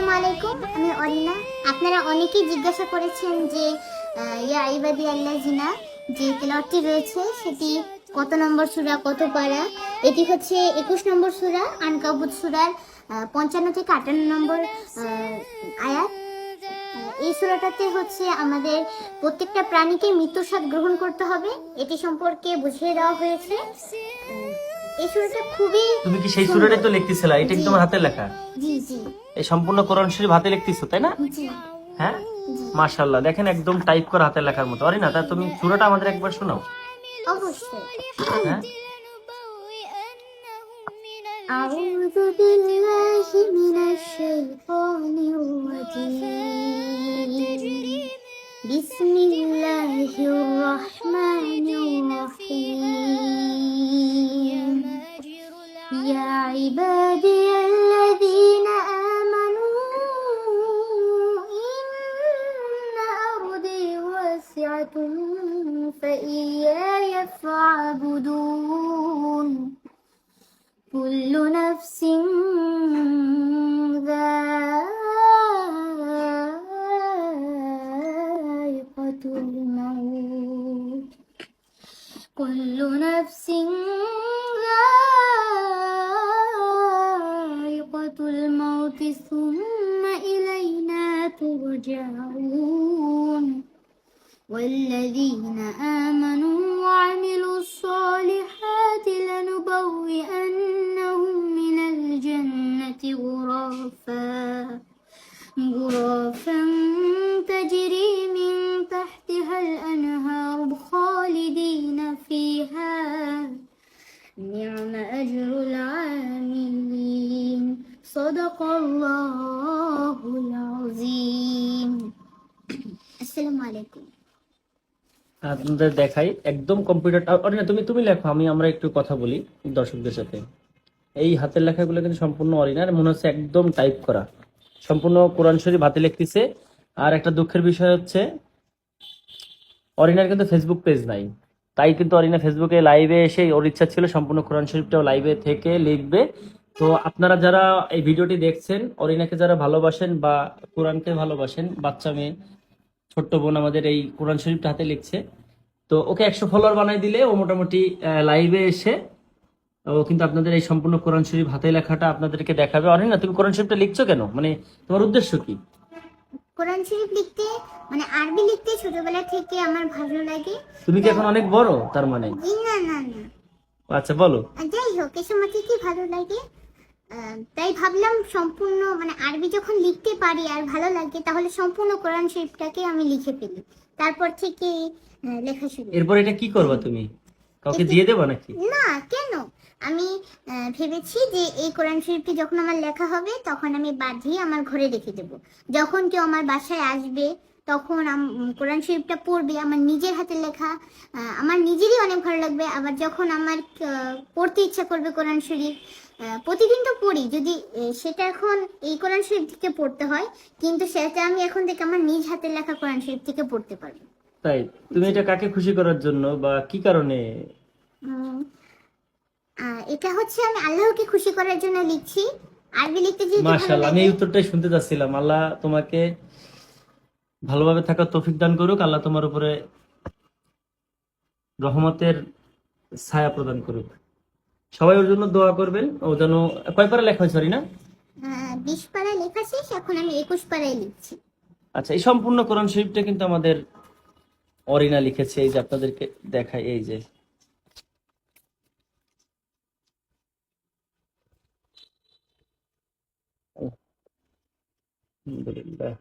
আসসালামু আলাইকুম, আমি অরিনা আপনারা অনেকেই জিজ্ঞাসা করেছেন যে ইয়া ইবাদি আল্লাহ জিনা, যে তেলাওয়াতটি রয়েছে, সেটি কত নম্বর সূরা, কত পারা? এটি হচ্ছে একুশ নম্বর সূরা, আনকাবুত সূরার পঞ্চান্ন থেকে আটান্ন নম্বর আয়াত। এই সূরাটাতে হচ্ছে আমাদের প্রত্যেকটা প্রাণীকে মৃত্যুর স্বাদ গ্রহণ করতে হবে। এটি সম্পর্কে বুঝিয়ে দেওয়া হয়েছে। এই সূরাটা খুবই তুমি কি সেই সুরাটাই তো লিখতেছিলা এটা কি তোমার হাতে লেখা জি জি এই সম্পূর্ণ কোরআন শরীফ হাতে লিখতেছো তাই না জি হ্যাঁ মাশাআল্লাহ দেখেন একদম টাইপ করা হাতে লেখার মতো আরে না তা তুমি সুরাটা আমাদের একবার শোনাও অবশ্যই হ্যাঁ أعوذ بالله من الشيطان الرجيم بسم الله الرحمن الرحيم عبادي الذين آمنوا إن أرضي واسعة فإياي فاعبدون. كل نفس ذائقة الموت. كل نفس الموت ثم إلينا ترجعون. والذين آمنوا وعملوا الصالحات لنبوئنهم من الجنة غرفا غرفا تجري من تحتها الأنهار خالدين فيها. نعم أجر العاملين. صدق الله العظيم السلام عليكم আপনাদের দেখাই একদম কম্পিউটার আরে না তুমি তুমি লেখো আমি আমরা একটু কথা বলি দর্শকদের সাথে এই হাতের লেখাগুলো কিন্তু সম্পূর্ণ অরিজিনাল মনে হচ্ছে একদম টাইপ করা সম্পূর্ণ কোরআন শরীফ হাতে লিখতেছে আর একটা দুঃখের বিষয় হচ্ছে অরিনার কিন্তু ফেসবুক পেজ নাই তাই কিন্তু অরিনা ফেসবুকে লাইভে এসে ওর ইচ্ছা ছিল সম্পূর্ণ কোরআন শরীফটাও লাইভে থেকে লিখবে তো আপনারা যারা এই ভিডিওটি দেখছেন অরিনাকে যারা ভালোবাসেন বা কোরআনকে ভালোবাসেন বাচ্চা মেয়ে ছোট্ট বোন আমাদের এই কোরআন শরীফটা হাতে লিখছে তো ওকে একশো ফলোয়ার বানাই দিলে ও মোটামুটি লাইভে এসে ও কিন্তু আপনাদের এই সম্পূর্ণ কোরআন শরীফ হাতে লেখাটা আপনাদেরকে দেখাবে। অরিনা তুমি কোরআন শরীফটা লিখছো কেন? মানে তোমার উদ্দেশ্য কি? কোরআন শরীফ লিখতে মানে আরবি লিখতে ছোটবেলা থেকে আমার ভালো লাগে। তুমি কি এখন অনেক বড় তার মানে? না না না। আচ্ছা বলো। যাই হোক এ সময় থেকে ভালো লাগে? তাই ভাবলাম সম্পূর্ণ মানে আরবি যখন লিখতে পারি আর ভালো লাগে তাহলে সম্পূর্ণ কোরআন শরীফটাকে আমি লিখে ফেলি। তারপর থেকে লেখা শুরু এরপর এটা কি করবা তুমি? কাউকে দিয়ে দেবা নাকি? না কেন? আমি ভেবেছি যে এই কোরআন শরীফটি যখন আমার লেখা হবে তখন আমি বাঁধিয়ে আমার ঘরে রেখে দেব। যখন কেউ আমার বাসায় আসবে তখন আম- কোরআন শরীফটা পড়বে আমার নিজের হাতে লেখা আমার নিজেরই অনেক ভালো লাগবে। আবার যখন আমার পড়তে ইচ্ছা করবে কোরআন শরীফ প্রতিদিন তো পড়ি। যদি সেটা এখন এই কোরআন শরীফ থেকে পড়তে হয় কিন্তু সেটা আমি এখন থেকে আমার নিজ হাতের লেখা কোরআন শরীফ থেকে পড়তে পারব তাই? তুমি এটা কাকে খুশি করার জন্য বা কি কারণে? এটা হচ্ছে আমি আল্লাহকে খুশি করার জন্য লিখছি। আরবি লিখতে যে মাশাআল্লাহ আমি এই উত্তরটাই শুনতে চাচ্ছিলাম। আল্লাহ তোমাকে ভালোভাবে থাকার তৌফিক দান করুক আল্লাহ তোমার উপরে রহমতের ছায়া প্রদান করুক। সবাই ওর জন্য দোয়া করবেন। ও যেন কয় পারা লেখা হয়েছে না? বিশ পাড়ায় লেখা শেষ এখন আমি একুশ পাড়ায় লিখছি। আচ্ছা এই সম্পূর্ণ কোরআন শরীফটা কিন্তু আমাদের অরিনা লিখেছে এই যে আপনাদেরকে দেখাই এই যে। আলহামদুলিল্লাহ।